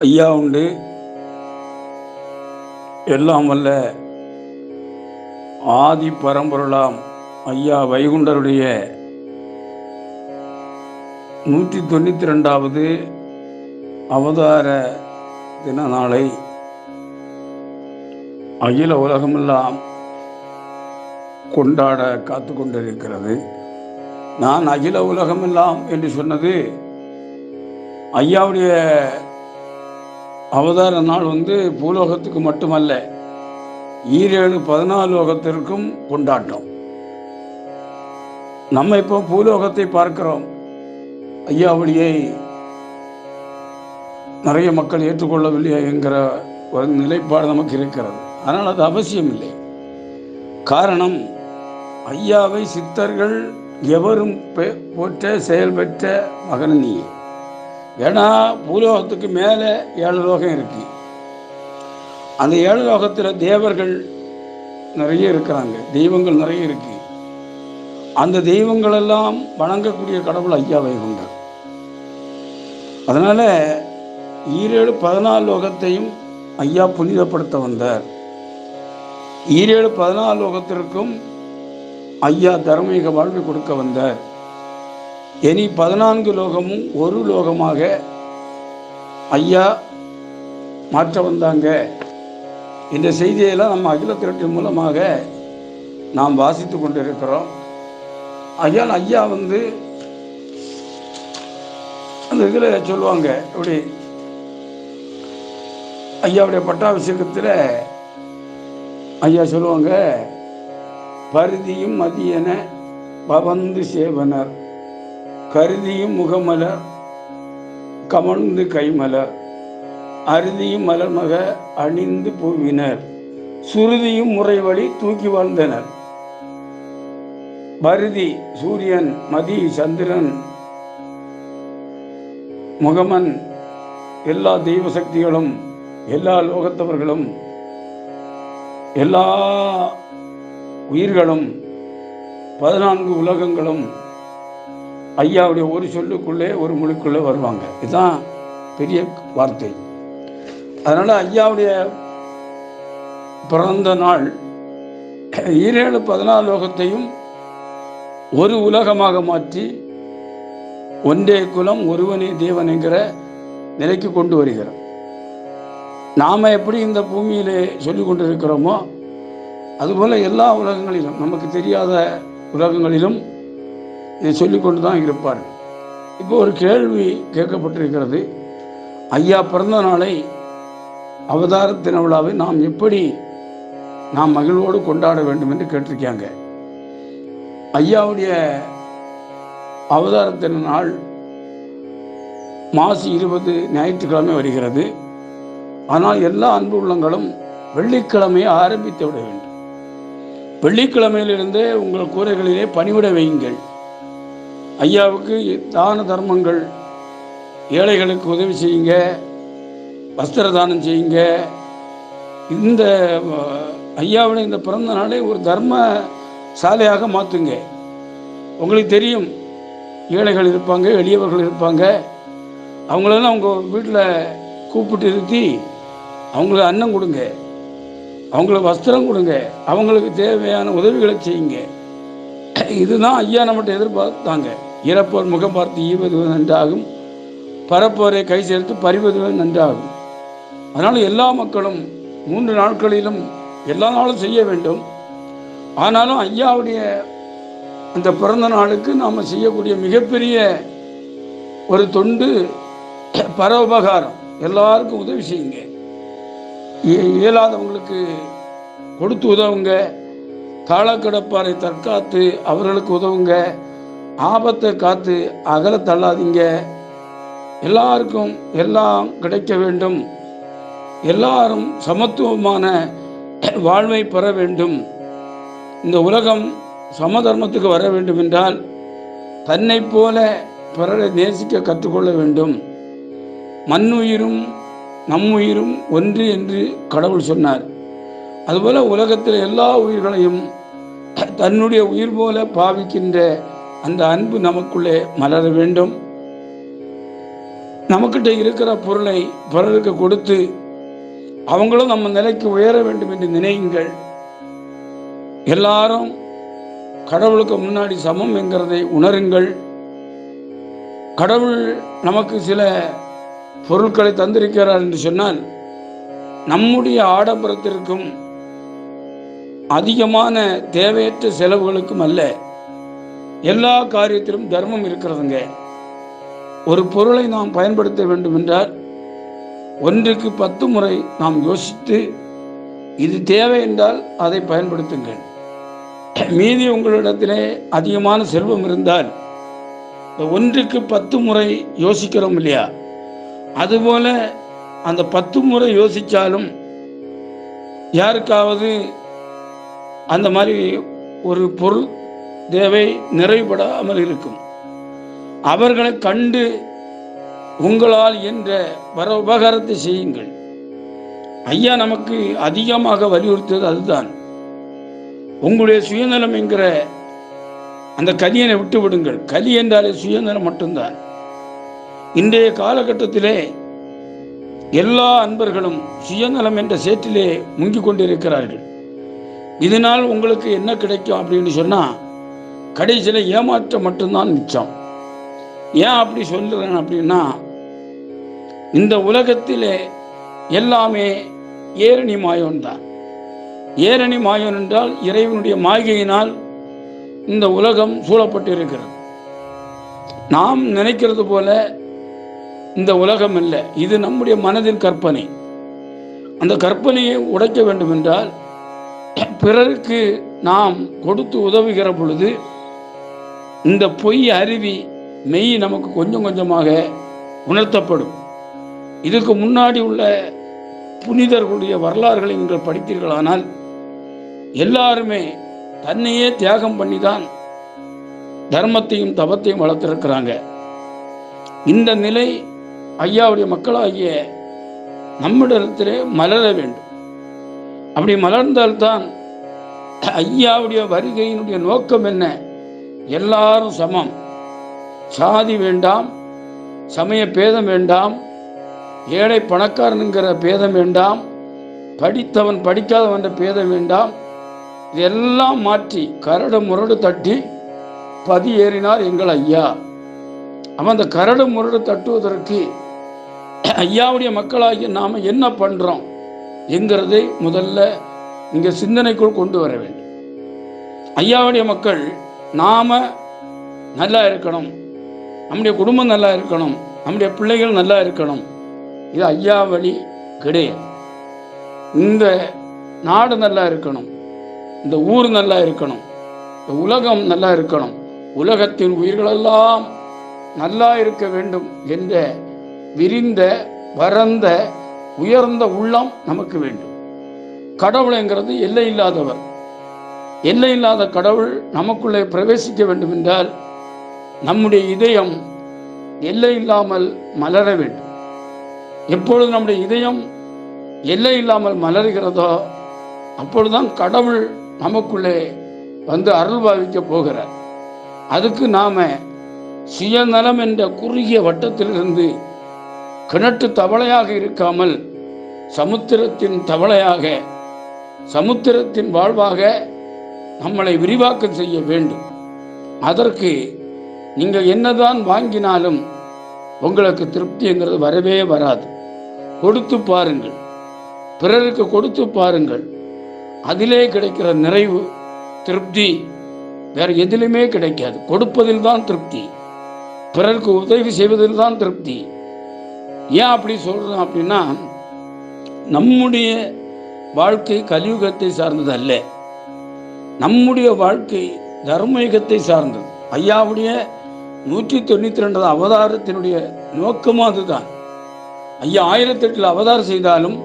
ஐயா உண்டு. எல்லாம் வல்ல ஆதி பரம்பொருளாம் ஐயா வைகுண்டருடைய நூற்றி தொண்ணூற்றி ரெண்டாவது அவதார தின நாளை அகில உலகமெல்லாம் கொண்டாட காத்து கொண்டிருக்கிறது. நான் அகில உலகமெல்லாம் என்று சொன்னது ஐயாவுடைய அவதார நாள் வந்து பூலோகத்துக்கு மட்டுமல்ல ஈரேழு பதினாலு லோகத்திற்கும் கொண்டாட்டம். நம்ம இப்போ பூலோகத்தை பார்க்கிறோம். ஐயாவளியை நிறைய மக்கள் ஏற்றுக்கொள்ளவில்லை என்கிற ஒரு நிலைப்பாடு நமக்கு இருக்கிறது. அதனால் அது அவசியம் இல்லை காரணம் ஐயாவை சித்தர்கள் எவரும் பெ- போற்ற செயல்பெற்ற மகன் நீயே. ஏன்னா பூலோகத்துக்கு மேலே ஏழு லோகம் இருக்கு. அந்த ஏழு லோகத்தில் தேவர்கள் நிறைய இருக்கிறாங்க. தெய்வங்கள் நிறைய இருக்கு. அந்த தெய்வங்கள் எல்லாம் வணங்கக்கூடிய கடவுள் ஐயா வைகுண்டர். அதனால ஈரேழு பதினாலு லோகத்தையும் ஐயா புனிதப்படுத்த வந்தார். ஈரேழு பதினாலு லோகத்திற்கும் ஐயா தர்மீக வாழ்வு கொடுக்க வந்தார். இனி பதினான்கு லோகமும் ஒரு லோகமாக ஐயா மாற்ற வந்தாங்க. இந்த செய்தியெல்லாம் நம்ம அகில திரட்டின் மூலமாக நாம் வாசித்து கொண்டிருக்கிறோம். ஐயா ஐயா வந்து அந்த இதில் சொல்லுவாங்க இப்படி ஐயாவுடைய பட்டாபிஷேகத்தில் ஐயா சொல்லுவாங்க பருதியும் மதியன பவந்து சேவனர். கருதியும் முகமலர் கமழ்ந்து கைமலர் அருதியும் மலர்மக அணிந்து பூவினர் சுருதியும் முறைவழி தூக்கி வாழ்ந்தனர். பருதி சூரியன் மதி சந்திரன் முகமன் எல்லா தெய்வ சக்திகளும் எல்லா லோகத்தவர்களும் எல்லா உயிர்களும் பதினான்கு உலகங்களும் ஐயாவுடைய ஒரு சொல்லுக்குள்ளே ஒரு மொழிக்குள்ளே வருவாங்க. இதுதான் பெரிய வார்த்தை. அதனால் ஐயாவுடைய பிறந்த நாள் ஈரேழு பதினாலு லோகத்தையும் ஒரு உலகமாக மாற்றி ஒன்றே குலம் ஒருவனே தேவன் என்கிற நிலைக்கு கொண்டு வருகிறார். நாம் எப்படி இந்த பூமியிலே சொல்லி கொண்டிருக்கிறோமோ அதுபோல் எல்லா உலகங்களிலும் நமக்கு தெரியாத உலகங்களிலும் இதை சொல்லிக்கொண்டு தான் இருப்பார். இப்போ ஒரு கேள்வி கேட்கப்பட்டிருக்கிறது. ஐயா பிறந்த நாளை அவதார திருவிழாவை நாம் எப்படி நாம் மகிழ்வோடு கொண்டாட வேண்டும் என்று கேட்டிருக்காங்க. ஐயாவுடைய அவதார தின நாள் மாசி இருபது ஞாயிற்றுக்கிழமை வருகிறது. ஆனால் எல்லா அன்பு உள்ளங்களும் வெள்ளிக்கிழமையை ஆரம்பித்து விட வேண்டும். வெள்ளிக்கிழமையிலிருந்தே உங்கள் கூரைகளிலே பணிவிட வையுங்கள். ஐயாவுக்கு தான தர்மங்கள் ஏழைகளுக்கு உதவி செய்யுங்க வஸ்திர தானம் செய்யுங்க. இந்த ஐயாவுடைய இந்த பிறந்த நாளை ஒரு தர்ம சாலையாக மாற்றுங்க உங்களுக்கு தெரியும் ஏழைகள் இருப்பாங்க எளியவர்கள் இருப்பாங்க. அவங்களெல்லாம் அவங்க வீட்டில் கூப்பிட்டு நிறுத்தி அவங்களுக்கு அன்னம் கொடுங்க. அவங்களுக்கு வஸ்திரம் கொடுங்க. அவங்களுக்கு தேவையான உதவிகளை செய்யுங்க. இதுதான் ஐயா நம்மகிட்ட எதிர்பார்த்தாங்க. இறப்போர் முகம் பார்த்து ஈவதுவது நன்றாகும். பரப்போரை கை சேர்த்து பறிவதுவது நன்றாகும். அதனால் எல்லா மக்களும் மூன்று நாட்களிலும் எல்லா நாளும் செய்ய வேண்டும். ஆனாலும் ஐயாவுடைய அந்த பிறந்த நாளுக்கு நாம் செய்யக்கூடிய மிகப்பெரிய ஒரு தொண்டு பரோபகாரம். எல்லாருக்கும் உதவி செய்யுங்க. இயலாதவங்களுக்கு கொடுத்து உதவுங்க. காலக்கடப்பாரை தற்காத்து அவர்களுக்கு உதவுங்க. ஆபத்தை காத்து அகல தள்ளாதீங்க. எல்லாருக்கும் எல்லாம் கிடைக்க வேண்டும். எல்லாரும் சமத்துவமான வாழ்வை பெற வேண்டும். இந்த உலகம் சமதர்மத்துக்கு வர வேண்டும் என்றால் தன்னை போல பிறரை நேசிக்க கற்றுக்கொள்ள வேண்டும். மண்ணுயிரும் நம்முயிரும் ஒன்று என்று கடவுள் சொன்னார். அதுபோல உலகத்தில் எல்லா உயிர்களையும் தன்னுடைய உயிர் போல பாவிக்கின்ற அந்த அன்பு நமக்குள்ளே மலர வேண்டும். நமக்கிட்ட இருக்கிற பொருளை பிறருக்கு கொடுத்து அவங்களும் நம்ம நிலைக்கு உயர வேண்டும் என்று நினையுங்கள். எல்லாரும் கடவுளுக்கு முன்னாடி சமம் என்கிறதை உணருங்கள். கடவுள் நமக்கு சில பொருட்களை தந்திருக்கிறார் என்று சொன்னால் நம்முடைய ஆடம்பரத்திற்கும் அதிகமான தேவையற்ற செலவுகளுக்கும் அல்ல. எல்லா காரியத்திலும் தர்மம் இருக்கிறதுங்க. ஒரு பொருளை நாம் பயன்படுத்த வேண்டும் என்றால் ஒன்றுக்கு பத்து முறை நாம் யோசித்து இது தேவை என்றால் அதை பயன்படுத்துங்கள். மீதி உங்களிடத்திலே அதிகமான செல்வம் இருந்தால் ஒன்றுக்கு பத்து முறை யோசிக்கிறோம் இல்லையா? அதுபோல அந்த பத்து முறை யோசித்தாலும் யாருக்காவது அந்த மாதிரி ஒரு பொருள் தேவை நிறைவுபடாமல் இருக்கும். அவர்களை கண்டு உங்களால் என்ற வர உபகாரத்தை செய்யுங்கள். ஐயா நமக்கு அதிகமாக வலியுறுத்தது அதுதான். உங்களுடைய சுயநலம் என்கிற அந்த கலியனை விட்டு விடுங்கள் கலி என்றாலே சுயநலம் மட்டும்தான். இன்றைய காலகட்டத்திலே எல்லா அன்பர்களும் சுயநலம் என்ற சேற்றிலே முங்கிக் கொண்டிருக்கிறார்கள். இதனால் உங்களுக்கு என்ன கிடைக்கும் அப்படின்னு சொன்னால் கடைசியில் ஏமாற்றம் மட்டும்தான் மிச்சம். ஏன் அப்படி சொல்லுறேன் அப்படின்னா இந்த உலகத்திலே எல்லாமே ஏரணி மாயோன் தான். ஏரணி மாயோன் என்றால் இறைவனுடைய மாயையினால் இந்த உலகம் சூழப்பட்டு இருக்கிறது நாம் நினைக்கிறது போல இந்த உலகம் இல்லை. இது நம்முடைய மனதின் கற்பனை. அந்த கற்பனையை உடைக்க வேண்டும் என்றால் பிறருக்கு நாம் கொடுத்து உதவுகிற பொழுது இந்த பொய் அருவி மெய் நமக்கு கொஞ்சம் கொஞ்சமாக உணர்த்தப்படும். இதுக்கு முன்னாடி உள்ள புனிதர்களுடைய வரலாறுகளை நீங்கள் படித்தீர்களானால் எல்லாருமே தன்னையே தியாகம் பண்ணி தான் தர்மத்தையும் தவத்தையும் வளர்த்திருக்கிறாங்க. இந்த நிலை ஐயாவுடைய மக்களாகிய நம்மிடத்திலே மலர வேண்டும். அப்படி மலர்ந்தால்தான் ஐயாவுடைய வருகையினுடைய நோக்கம் என்ன? எல்லாரும் சமம். சாதி வேண்டாம் சமய பேதம் வேண்டாம் ஏழை பணக்காரனுங்கிற பேதம் வேண்டாம் படித்தவன் படிக்காதவன் பேதம் வேண்டாம். இதெல்லாம் மாற்றி கரடு முரடு தட்டி பதி ஏறினார் எங்கள் ஐயா. அவன் அந்த கரடு முரடு தட்டுவதற்கு ஐயாவுடைய மக்களாகிய நாம் என்ன பண்ணுறோம் என்கிறதை முதல்ல இங்கே சிந்தனைக்குள் கொண்டு வர வேண்டும். ஐயாவுடைய மக்கள் நாம் நல்லா இருக்கணும். நம்முடைய குடும்பம் நல்லா இருக்கணும். நம்முடைய பிள்ளைகள் நல்லா இருக்கணும். இது ஐயா வழி கிடையாது. இந்த நாடு நல்லா இருக்கணும். இந்த ஊர் நல்லா இருக்கணும். இந்த உலகம் நல்லா இருக்கணும். உலகத்தின் உயிர்களெல்லாம் நல்லா இருக்க வேண்டும் என்ற விரிந்த பரந்த உயர்ந்த உள்ளம் நமக்கு வேண்டும். கடவுளைங்கிறது எல்லை இல்லாதவர். எல்லை இல்லாத கடவுள் நமக்குள்ளே பிரவேசிக்க வேண்டும் என்றால் நம்முடைய இதயம் எல்லை இல்லாமல் மலர வேண்டும். எப்பொழுது நம்முடைய இதயம் எல்லை இல்லாமல் மலர்கிறதோ அப்பொழுதுதான் கடவுள் நமக்குள்ளே வந்து அருள் பாவிக்க போகிறார். அதுக்கு நாம சுயநலம் என்ற குறுகிய வட்டத்திலிருந்து கிணற்று தவளையாக இருக்காமல் சமுத்திரத்தின் தவளையாக சமுத்திரத்தின் வாழ்வாக நம்மளை விரிவாக்கம் செய்ய வேண்டும். அதற்கு நீங்கள் என்னதான் வாங்கினாலும் உங்களுக்கு திருப்திங்கிறது வரவே வராது. கொடுத்து பாருங்கள். பிறருக்கு கொடுத்து பாருங்கள். அதிலே கிடைக்கிற நிறைவு திருப்தி வேற எதிலுமே கிடைக்காது. கொடுப்பதில் தான் திருப்தி. பிறருக்கு உதவி செய்வதில் தான் திருப்தி. ஏன் அப்படி சொல்றோம் அப்படின்னா நம்முடைய வாழ்க்கை கலியுகத்தை சார்ந்தது அல்ல நம்முடைய வாழ்க்கை தர்மயுகத்தை சார்ந்தது. ஐயாவுடைய நூற்றி தொண்ணூற்றி ரெண்டாவது அவதாரத்தினுடைய நோக்கமும் அதுதான். ஐயா ஆயிரத்தி எட்டில் அவதாரம் செய்தாலும்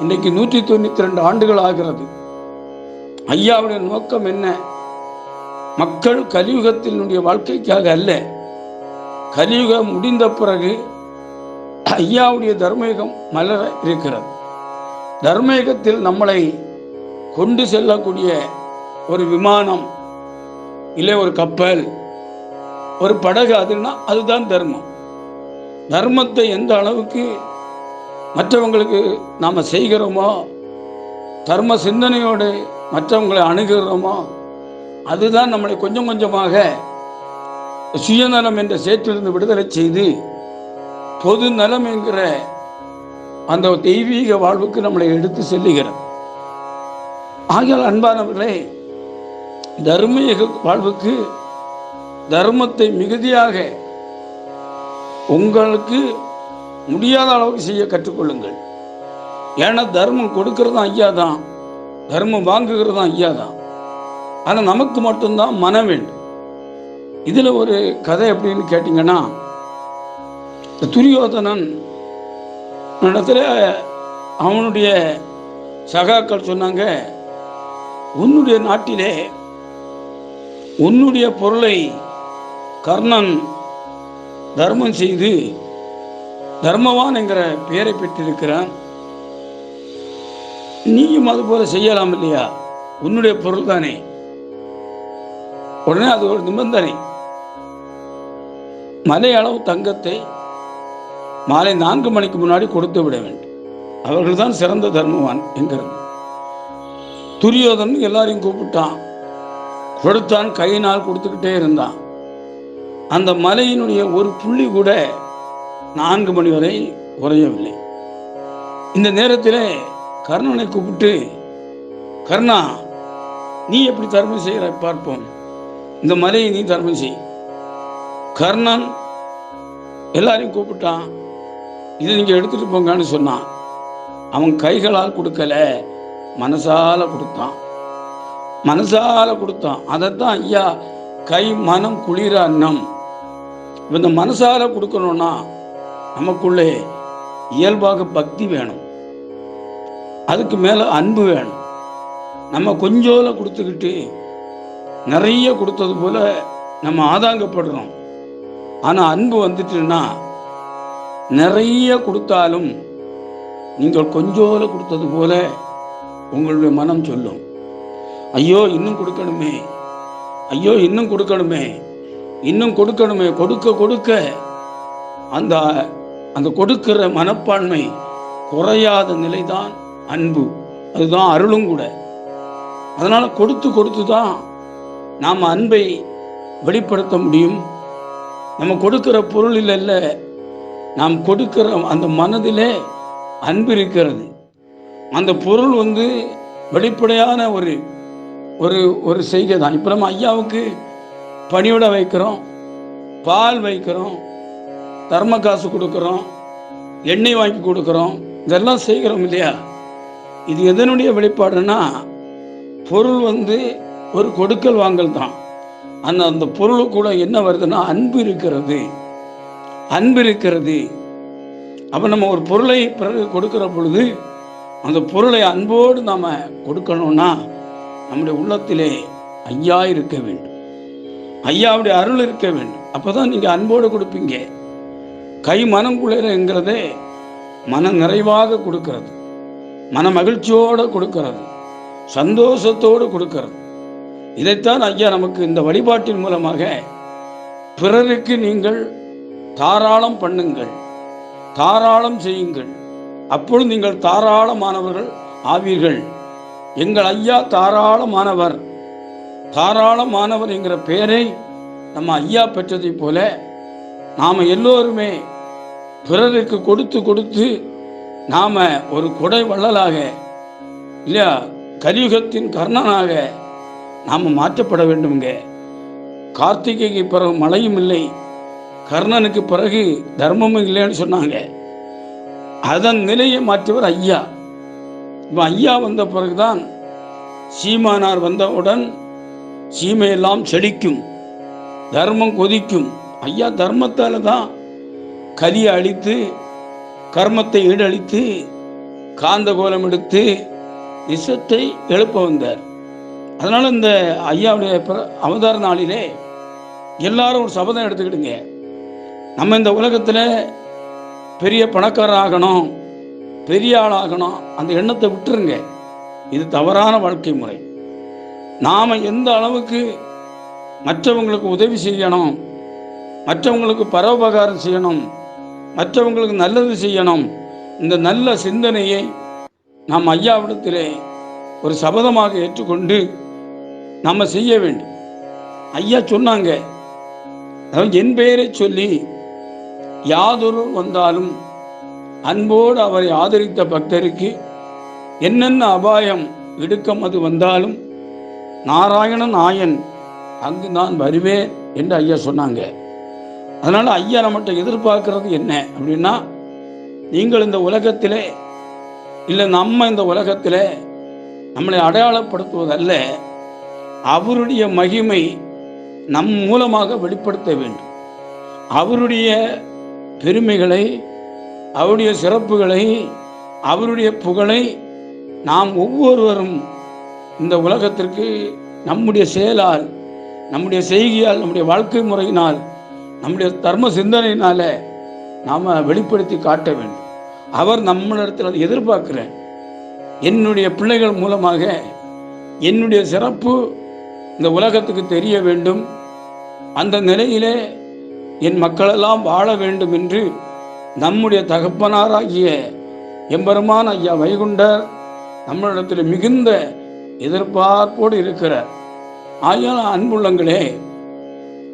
இன்னைக்கு நூற்றி தொண்ணூற்றி ரெண்டு ஆண்டுகள் ஆகிறது. ஐயாவுடைய நோக்கம் என்ன? மக்கள் கலியுகத்தினுடைய வாழ்க்கைக்காக அல்ல. கலியுகம் முடிந்த பிறகு ஐயாவுடைய தர்மயுகம் மலர இருக்கிறது. தர்மயுகத்தில் நம்மளை கொண்டு செல்லக்கூடிய ஒரு விமானம் இல்லை ஒரு கப்பல் ஒரு படகு அதுன்னா அதுதான் தர்மம். தர்மத்தை எந்த அளவுக்கு மற்றவங்களுக்கு நாம் செய்கிறோமோ தர்ம சிந்தனையோடு மற்றவங்களை அணுகுகிறோமோ அதுதான் நம்மளை கொஞ்சம் கொஞ்சமாக சுயநலம் என்ற சேற்றிலிருந்து விடுதலை செய்து பொது நலம் என்கிற அந்த தெய்வீக வாழ்வுக்கு நம்மளை எடுத்து செல்லுகிறது. ஆகியால் அன்பானவர்களே தர்மீக வாழ்வுக்கு தர்மத்தை மிகுதியாக உங்களுக்கு முடியாத அளவுக்கு செய்ய கற்றுக்கொள்ளுங்கள். ஏன்னா தர்மம் கொடுக்கறதும் ஐயா தான். தர்மம் வாங்குகிறதும் ஐயா தான். ஆனால் நமக்கு மட்டும்தான் மனம் வேண்டும். இதில் ஒரு கதை எப்படின்னு கேட்டிங்கன்னா துரியோதனன் இடத்துல அவனுடைய சகாக்கள் சொன்னாங்க உன்னுடைய நாட்டிலே உன்னுடைய பொருளை கர்ணன் தர்மம் செய்து தர்மவான் என்கிற பெயரை பெற்றிருக்கிறான். நீயும் அது போல செய்யலாம் இல்லையா? உன்னுடைய பொருள் தானே. உடனே அது ஒரு நிபந்தனை. மலை அளவு தங்கத்தை மாலை நான்கு மணிக்கு முன்னாடி கொடுத்து விட வேண்டும். அவர்கள்தான் சிறந்த தர்மவான் என்கிறது. துரியோதன் எல்லாரையும் கூப்பிட்டான். கொடுத்தான் கையினால் கொடுத்துக்கிட்டே இருந்தான். அந்த மலையினுடைய ஒரு புள்ளி கூட நான்கு மணி வரை உறையவில்லை. இந்த நேரத்தில் கர்ணனை கூப்பிட்டு கர்ணா நீ எப்படி தர்மம் செய்கிற பார்ப்போம். இந்த மலையை நீ தர்மம் செய். கர்ணன் எல்லாரையும் கூப்பிட்டான். இதை நீங்கள் எடுத்துகிட்டு போங்கன்னு சொன்னான். அவன் கைகளால் கொடுக்கல மனசால கொடுத்தான். மனசால கொடுத்தான். அதைத்தான் ஐயா கை மனம் குளிர அன்னம். இந்த மனசால கொடுக்கணும்னா நமக்குள்ளே இயல்பாக பக்தி வேணும். அதுக்கு மேலே அன்பு வேணும். நம்ம கொஞ்சோல கொடுத்துக்கிட்டு நிறைய கொடுத்தது போல நம்ம ஆதாங்கப்படுறோம். ஆனால் அன்பு வந்துட்டுன்னா நிறைய கொடுத்தாலும் நீங்கள் கொஞ்சோல கொடுத்தது போல உங்களுடைய மனம் சொல்லும். ஐயோ இன்னும் கொடுக்கணுமே. ஐயோ இன்னும் கொடுக்கணுமே. இன்னும் கொடுக்கணுமே. கொடுக்க கொடுக்க. அந்த அந்த கொடுக்கிற மனப்பான்மை குறையாத நிலைதான் அன்பு. அதுதான் அருளும் கூட. அதனால் கொடுத்து கொடுத்து தான் நாம் அன்பை வெளிப்படுத்த முடியும். நம்ம கொடுக்கிற பொருளில் இல்லை நாம் கொடுக்கிற அந்த மனதிலே அன்பு இருக்கிறது. அந்த பொருள் வந்து வெளிப்படையான ஒரு ஒரு ஒரு செய்கை தான் இப்போ நம்ம ஐயாவுக்கு பணியோட வைக்கிறோம் பால் வைக்கிறோம் தர்ம காசு கொடுக்குறோம் எண்ணெய் வாங்கி கொடுக்குறோம் இதெல்லாம் செய்கிறோம் இல்லையா? இது எதனுடைய வெளிப்பாடுனா பொருள் வந்து ஒரு கொடுக்கல் வாங்கல் தான். அந்த அந்த பொருள் கூட என்ன வருதுன்னா அன்பு இருக்கிறது. அன்பு இருக்கிறது. அப்போ நம்ம ஒரு பொருளை பிறகு கொடுக்குற பொழுது அந்த பொருளை அன்போடு நாம் கொடுக்கணும்னா நம்முடைய உள்ளத்திலே ஐயா இருக்க வேண்டும். ஐயாவுடைய அருள் இருக்க வேண்டும். அப்போ தான் நீங்கள் அன்போடு கொடுப்பீங்க. கை மனம் குளிரங்கிறதே மன நிறைவாக கொடுக்கிறது. மன மகிழ்ச்சியோடு கொடுக்கிறது. சந்தோஷத்தோடு கொடுக்கிறது. இதைத்தான் ஐயா நமக்கு இந்த வழிபாட்டின் மூலமாக பிறருக்கு நீங்கள் தாராளம் பண்ணுங்கள். தாராளம் செய்யுங்கள். அப்பொழுது நீங்கள் தாராளமானவர்கள் ஆவீர்கள். எங்கள் ஐயா தாராளமானவர். தாராளமானவர் என்கிற பெயரை நம்ம ஐயா பெற்றதைப் போல நாம் எல்லோருமே பிறருக்கு கொடுத்து கொடுத்து நாம் ஒரு கொடை வள்ளலாக இல்லையா கலியுகத்தின் கர்ணனாக நாம் மாற்றப்பட வேண்டுங்க கார்த்திகைக்கு பிறகு மழையும் இல்லை கர்ணனுக்கு பிறகு தர்மமும் இல்லைன்னு சொன்னாங்க. அதன் நிலையை மாற்றியவர் ஐயா. இப்போ ஐயா வந்த பிறகுதான் சீமானார் வந்தவுடன் சீமையெல்லாம் செழிக்கும் தர்மம் கொதிக்கும். ஐயா தர்மத்தால் தான் கலியை அழித்து கர்மத்தை ஈடழித்து காந்த கோலம் எடுத்து விஷத்தை எழுப்ப வந்தார். அதனால் இந்த ஐயாவுடைய பிற- அவதார நாளிலே எல்லாரும் ஒரு சபதம் எடுத்துக்கிடுங்க. நம்ம இந்த உலகத்தில் பெரிய பணக்காரர் ஆகணும். பெரிய ஆளாகணும். அந்த எண்ணத்தை விட்டுருங்க. இது தவறான வாழ்க்கை முறை. நாம் எந்த அளவுக்கு மற்றவங்களுக்கு உதவி செய்யணும் மற்றவங்களுக்கு பரோபகாரம் செய்யணும் மற்றவங்களுக்கு நல்லது செய்யணும் இந்த நல்ல சிந்தனையை நாம் ஐயாவிடத்திலே ஒரு சபதமாக ஏற்றுக்கொண்டு நம்ம செய்ய வேண்டும். ஐயா சொன்னாங்க. அதாவது என் பெயரை சொல்லி யாதொரு வந்தாலும் அன்போடு அவரை ஆதரித்த பக்தருக்கு என்னென்ன அபாயம் இடுக்கம் அது வந்தாலும் நாராயணன் நாயன் அங்கு நான் வருவேன் என்று ஐயா சொன்னாங்க. அதனால் ஐயா நம்மகிட்ட எதிர்பார்க்கறது என்ன அப்படின்னா நீங்கள் இந்த உலகத்திலே இல்லை நம்ம இந்த உலகத்திலே நம்மளை அடையாளப்படுத்துவதல்ல அவருடைய மகிமை நம் மூலமாக வெளிப்படுத்த வேண்டும். அவருடைய பெருமைகளை அவருடைய சிறப்புகளை அவருடைய புகழை நாம் ஒவ்வொருவரும் இந்த உலகத்திற்கு நம்முடைய செயலால் நம்முடைய செய்கையால் நம்முடைய வாழ்க்கை முறையினால் நம்முடைய தர்ம சிந்தனையினால நாம் வெளிப்படுத்தி காட்ட வேண்டும். அவர் நம்மளிடத்தில் அதை எதிர்பார்க்கிறேன் என்னுடைய பிள்ளைகள் மூலமாக என்னுடைய சிறப்பு இந்த உலகத்துக்கு தெரிய வேண்டும். அந்த நிலையிலே என் மக்களெல்லாம் வாழ வேண்டும் என்று நம்முடைய தகப்பனாராகிய எம்பெருமான் ஐயா வைகுண்டர் நம்மளிடத்தில் மிகுந்த எதிர்பார்ப்போடு இருக்கிறார். ஆயால் அன்புள்ளங்களே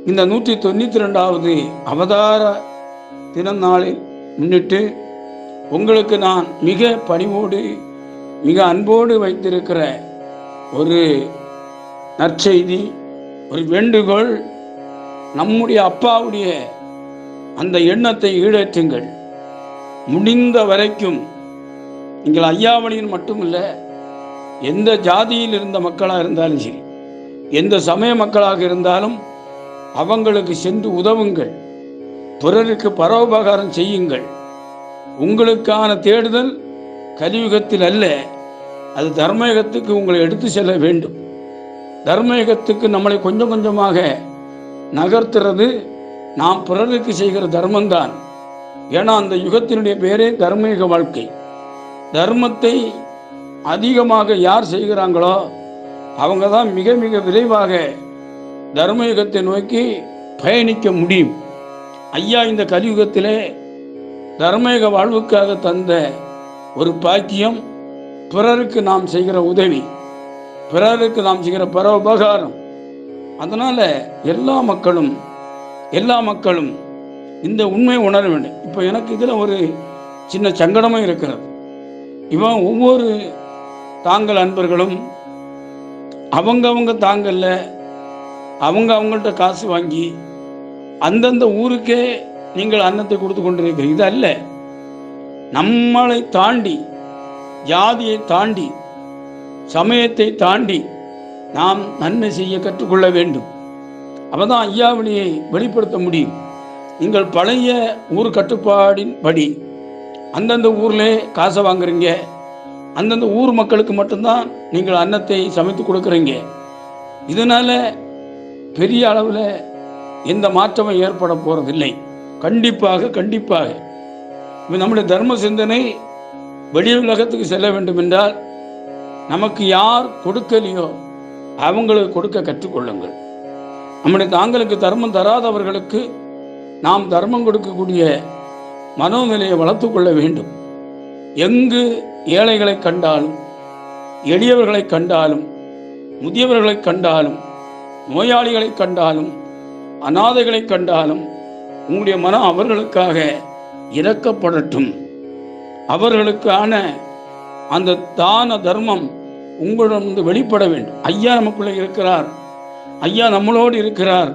இந்த நூற்றி தொண்ணூற்றி ரெண்டாவது அவதார தினநாளில் முன்னிட்டு உங்களுக்கு நான் மிக பணிவோடு மிக அன்போடு வைத்திருக்கிற ஒரு நற்செய்தி ஒரு வேண்டுகோள் நம்முடைய அப்பாவுடைய அந்த எண்ணத்தை ஈடேற்றுங்கள். முடிந்த வரைக்கும் நீங்கள் ஐயாவளியின் மட்டுமில்ல எந்த ஜாதியில் இருந்த மக்களாக இருந்தாலும் சரி எந்த சமய மக்களாக இருந்தாலும் அவங்களுக்கு சென்று உதவுங்கள். பிறருக்கு பரோபகாரம் செய்யுங்கள். உங்களுக்கான தேடுதல் கலியுகத்தில் அல்ல அது தர்மயுகத்துக்கு உங்களை எடுத்து செல்ல வேண்டும். தர்மயுகத்துக்கு நம்மளை கொஞ்சம் கொஞ்சமாக நகர்த்துறது நாம் பிறருக்கு செய்கிற தர்மம்தான். ஏன்னா அந்த யுகத்தினுடைய பேரே தர்மயுக வாழ்க்கை. தர்மத்தை அதிகமாக யார் செய்கிறாங்களோ அவங்க தான் மிக மிக விரைவாக தர்மயுகத்தை நோக்கி பயணிக்க முடியும். ஐயா இந்த கலியுகத்திலே தர்மயுக வாழ்வுக்காக தந்த ஒரு பாக்கியம் பிறருக்கு நாம் செய்கிற உதவி பிறருக்கு நாம் செய்கிற பர உபகாரம் அதனால் எல்லா மக்களும் எல்லா மக்களும் இந்த உண்மை உணர வேண்டும். இப்போ எனக்கு இதில் ஒரு சின்ன சங்கடமும் இருக்கிறது. இவன் ஒவ்வொரு தாங்கள் அன்பர்களும் அவங்கவுங்க தாங்கல்ல அவங்க அவங்கள்ட்ட காசு வாங்கி அந்தந்த ஊருக்கே நீங்கள் அன்னத்தை கொடுத்து கொண்டிருக்கிறீர்கள் இது அல்ல. நம்மளை தாண்டி ஜாதியை தாண்டி சமயத்தை தாண்டி நாம் நன்மை செய்ய கற்றுக்கொள்ள வேண்டும். அப்பதான் ஐயாவினியை வெளிப்படுத்த முடியும். நீங்கள் பழைய ஊர் கட்டுப்பாடின் படி அந்தந்த ஊரில் காசை வாங்குறீங்க. அந்தந்த ஊர் மக்களுக்கு மட்டும்தான் நீங்கள் அன்னத்தை சமைத்து கொடுக்குறீங்க. இதனால் பெரிய அளவில் எந்த மாற்றமும் ஏற்பட போகிறதில்லை கண்டிப்பாக கண்டிப்பாக. நம்முடைய தர்ம சிந்தனை வெளி உலகத்துக்கு செல்ல வேண்டும் என்றால் நமக்கு யார் கொடுக்கலையோ அவங்களுக்கு கொடுக்க கற்றுக்கொள்ளுங்கள். நம்முடைய தாங்களுக்கு தர்மம் தராதவர்களுக்கு நாம் தர்மம் கொடுக்கக்கூடிய மனோநிலையை வளர்த்து கொள்ள வேண்டும். எங்கு ஏழைகளை கண்டாலும் எளியவர்களை கண்டாலும் முதியவர்களை கண்டாலும் நோயாளிகளை கண்டாலும் அனாதைகளை கண்டாலும் உங்களுடைய மனம் அவர்களுக்காக இறக்கப்படட்டும் அவர்களுக்கான அந்த தான தர்மம் உங்களிடம் வந்து வெளிப்பட வேண்டும். ஐயா நமக்குள்ளே இருக்கிறார். ஐயா நம்மளோடு இருக்கிறார்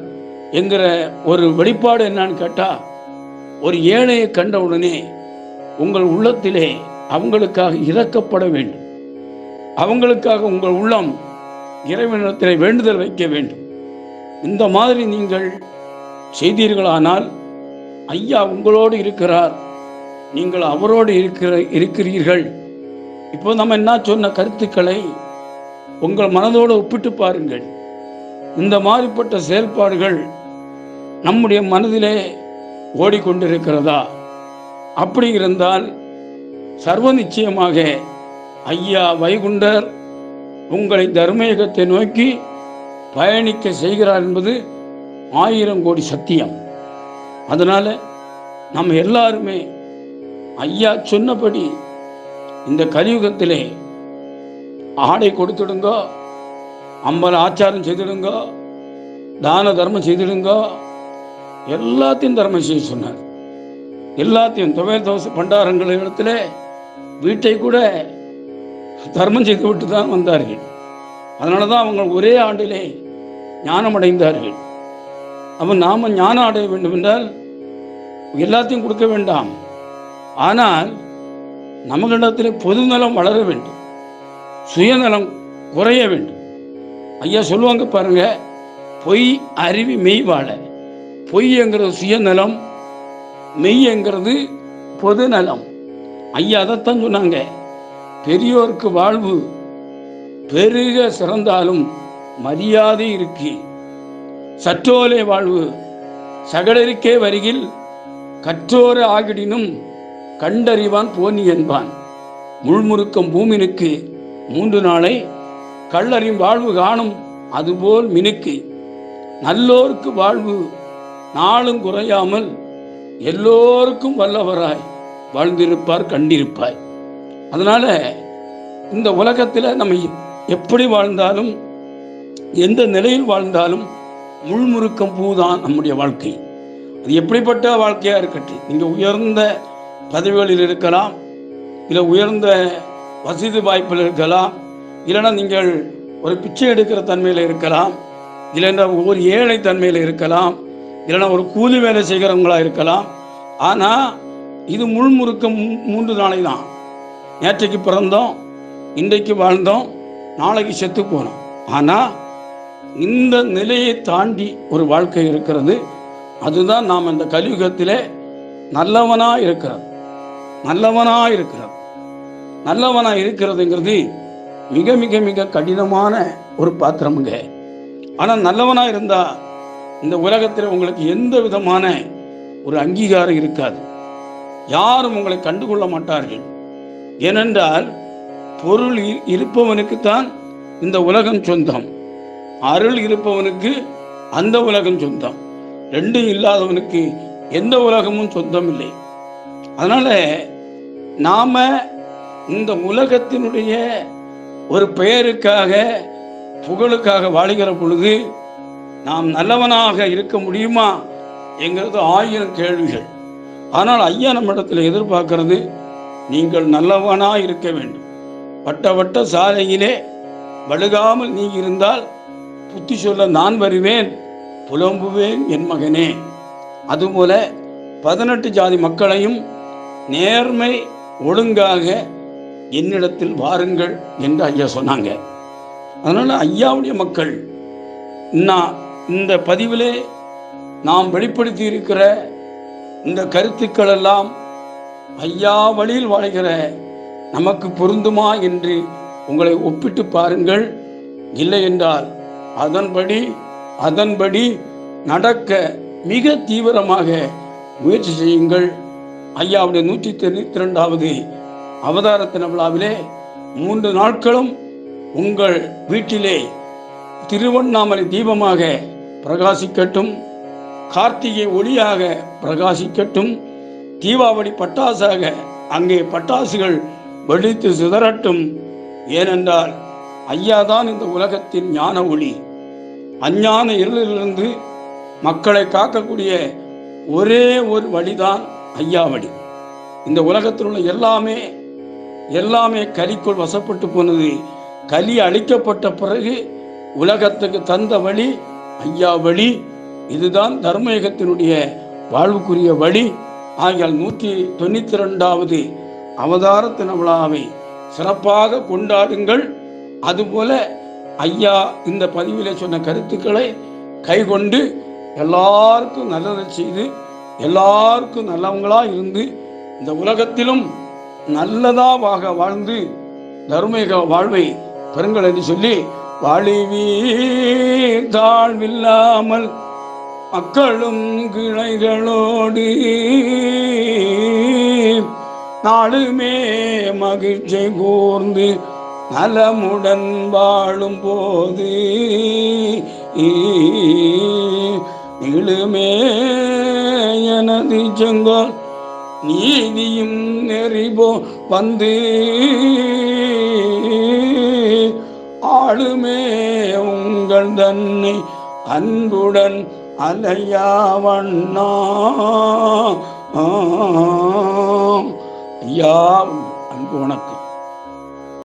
என்கிற ஒரு வெளிப்பாடு என்னன்னு கேட்டால் ஒரு ஏழையை கண்டவுடனே உங்கள் உள்ளத்திலே அவங்களுக்காக இறக்கப்பட வேண்டும். அவங்களுக்காக உங்கள் உள்ளம் இறைவனிடத்திலே வேண்டுதல் வைக்க வேண்டும். இந்த மாதிரி நீங்கள் செய்தீர்களானால் ஐயா உங்களோடு இருக்கிறார் நீங்கள் அவரோடு இருக்கிற இருக்கிறீர்கள். இப்போ நம்ம என்ன சொன்ன கருத்துக்களை உங்கள் மனதோடு ஒப்பிட்டு பாருங்கள். இந்த மாதிரிப்பட்ட செயல்பாடுகள் நம்முடைய மனதிலே ஓடிக்கொண்டிருக்கிறதா? அப்படி இருந்தால் சர்வ நிச்சயமாக ஐயா வைகுண்டர் உங்களை தர்மயகத்தை நோக்கி பயணிக்க செய்கிறார் என்பது ஆயிரம் கோடி சத்தியம். அதனால் நம்ம எல்லாருமே ஐயா சொன்னபடி இந்த கலியுகத்திலே ஆடை கொடுத்துடுங்கோ அம்பல ஆச்சாரம் செய்திடுங்க தான தர்மம் செய்திடுங்க. எல்லாத்தையும் தர்மம் செய்ய சொன்னார். எல்லாத்தையும் துவையல் தோசை பண்டாரங்கள் இடத்துல வீட்டை கூட தர்மம் செய்து விட்டு தான் வந்தார்கள். அதனால தான் அவங்க ஒரே ஆண்டிலே ஞானம் அடைந்தார்கள் அப்போ நாம் ஞானம் அடைய வேண்டும் என்றால் எல்லாத்தையும் கொடுக்க வேண்டாம். ஆனால் நமகளிடத்தில் பொதுநலம் வளர வேண்டும். சுயநலம் குறைய வேண்டும். ஐயா சொல்லுவாங்க பாருங்க பொய் அருவி மெய் வாழ. பொய்ங்கிறது சுயநலம் மெய்ங்கிறது பொதுநலம். ஐயா அதைத்தான் சொன்னாங்க. பெரியோருக்கு வாழ்வு பெருக சிறந்தாலும் மரியாதை இருக்கு. சற்றோலை வாழ்வு சகடருக்கே வருகில் கற்றோர ஆகிடினும் கண்டறிவான் போனி என்பான். முள்முறுக்கம் பூமினுக்கு மூன்று நாளை கள்ளறியும் வாழ்வு காணும் அதுபோல் மினுக்கி. நல்லோருக்கு வாழ்வு நாளும் குறையாமல் எல்லோருக்கும் வல்லவராய் வாழ்ந்திருப்பார் கண்டிருப்பாய். அதனால இந்த உலகத்தில் நம்ம எப்படி வாழ்ந்தாலும் எந்த நிலையில் வாழ்ந்தாலும் முள்முறுக்கம் பூதான் நம்முடைய வாழ்க்கை. அது எப்படிப்பட்ட வாழ்க்கையாக இருக்கட்டும். நீங்கள் உயர்ந்த பதவிகளில் இருக்கலாம் இல்லை உயர்ந்த வசதி வாய்ப்பில் இருக்கலாம் இல்லைன்னா நீங்கள் ஒரு பிச்சை எடுக்கிற தன்மையில் இருக்கலாம். இல்லைன்னா ஒரு ஏழை தன்மையில் இருக்கலாம். இல்லைன்னா ஒரு கூலி வேலை செய்கிறவங்களா இருக்கலாம். ஆனால் இது முள்முறுக்க மூன்று நாளை தான். நேற்றைக்கு பிறந்தோம் இன்றைக்கு வாழ்ந்தோம் நாளைக்கு செத்து போனோம். ஆனால் இந்த நிலையை தாண்டி ஒரு வாழ்க்கை இருக்கிறது. அதுதான் நாம் இந்த கலியுகத்திலே நல்லவனாக இருக்கிறது. நல்லவனாக இருக்கிறது. நல்லவனாக இருக்கிறதுங்கிறது மிக மிக மிக கடினமான ஒரு பாத்திரமுங்க. ஆனால் நல்லவனாக இருந்தால் இந்த உலகத்தில் உங்களுக்கு எந்த விதமான ஒரு அங்கீகாரம் இருக்காது. யாரும் உங்களை கண்டுகொள்ள மாட்டார்கள். ஏனென்றால் பொருள் இருப்பவனுக்குத்தான் இந்த உலகம் சொந்தம். அருள் இருப்பவனுக்கு அந்த உலகம் சொந்தம். ரெண்டும் இல்லாதவனுக்கு எந்த உலகமும் சொந்தம் இல்லை அதனால் நாம் இந்த உலகத்தினுடைய ஒரு பெயருக்காக புகழுக்காக வாழுகிற பொழுது நாம் நல்லவனாக இருக்க முடியுமா என்கிறது ஆயிரம் கேள்விகள். ஆனால் ஐயா நம்மிடத்தில் எதிர்பார்க்கிறது நீங்கள் நல்லவனாக இருக்க வேண்டும். வட்ட வட்ட சாலையிலே வழுகாமல் நீ இருந்தால் புத்தி சொல்ல நான் வருவேன் புலம்புவேன் என் மகனே. அதுபோல பதினெட்டு ஜாதி மக்களையும் நேர்மை ஒழுங்காக என்னிடத்தில் வாருங்கள் என்று ஐயா சொன்னாங்க. அதனால் ஐயாவுடைய மக்கள் நான் இந்த பதிவிலே நாம் வெளிப்படுத்தி இருக்கிற இந்த கருத்துக்கள் எல்லாம் ஐயா வழியில் வாழ்கிற நமக்கு பொருந்துமா என்று உங்களை ஒப்பிட்டு பாருங்கள். இல்லை என்றால் அதன்படி அதன்படி நடக்க மிக தீவிரமாக முயற்சி செய்யுங்கள். ஐயாவுடைய நூற்றி தொண்ணூத்தி ரெண்டாவது அவதாரத்தின விழாவிலே மூன்று நாட்களும் உங்கள் வீட்டிலே திருவண்ணாமலை தீபமாக பிரகாசிக்கட்டும் கார்த்திகை ஒளியாக பிரகாசிக்கட்டும் தீபாவளி பட்டாசாக அங்கே பட்டாசுகள் வெடித்து சிதறட்டும். ஏனென்றால் ஐயா தான் இந்த உலகத்தின் ஞான ஒளி. அஞ்ஞான இருளிலிருந்து மக்களை காக்கக்கூடிய ஒரே ஒரு வழிதான் ஐயா வழி இந்த உலகத்தில் உள்ள எல்லாமே எல்லாமே கலிக்குள் வசப்பட்டு போனது. கலி அழிக்கப்பட்ட பிறகு உலகத்துக்கு தந்த வழி ஐயா வழி இதுதான் தர்மயுகத்தினுடைய வாழ்வுக்குரிய வழி. ஆகியால் நூற்றி தொண்ணூத்தி ரெண்டாவது அவதார விழாவை சிறப்பாக கொண்டாடுங்கள். அதுபோல ஐயா இந்த பதிவிலே சொன்ன கருத்துக்களை கைகொண்டு எல்லாருக்கும் நல்லதை செய்து எல்லாருக்கும் நல்லவங்களா இருந்து இந்த உலகத்திலும் நல்லதாக வாழ்ந்து தர்மீக வாழ்வை பெறுங்கள் என்று சொல்லி வாழிவீர் தாழ்வில்லாமல் மக்களும் கிளைகளோடு நாளுமே மகிழ்ச்சி கூர்ந்து நலமுடன் வாழும் போது நீளுமே எனது செங்கோல் நீதியும் நெறிபோ வந்து ஆளுமே உங்கள் தன்னை அன்புடன் அலையாவண்ணா ஐயா அன்பு வணக்கம்.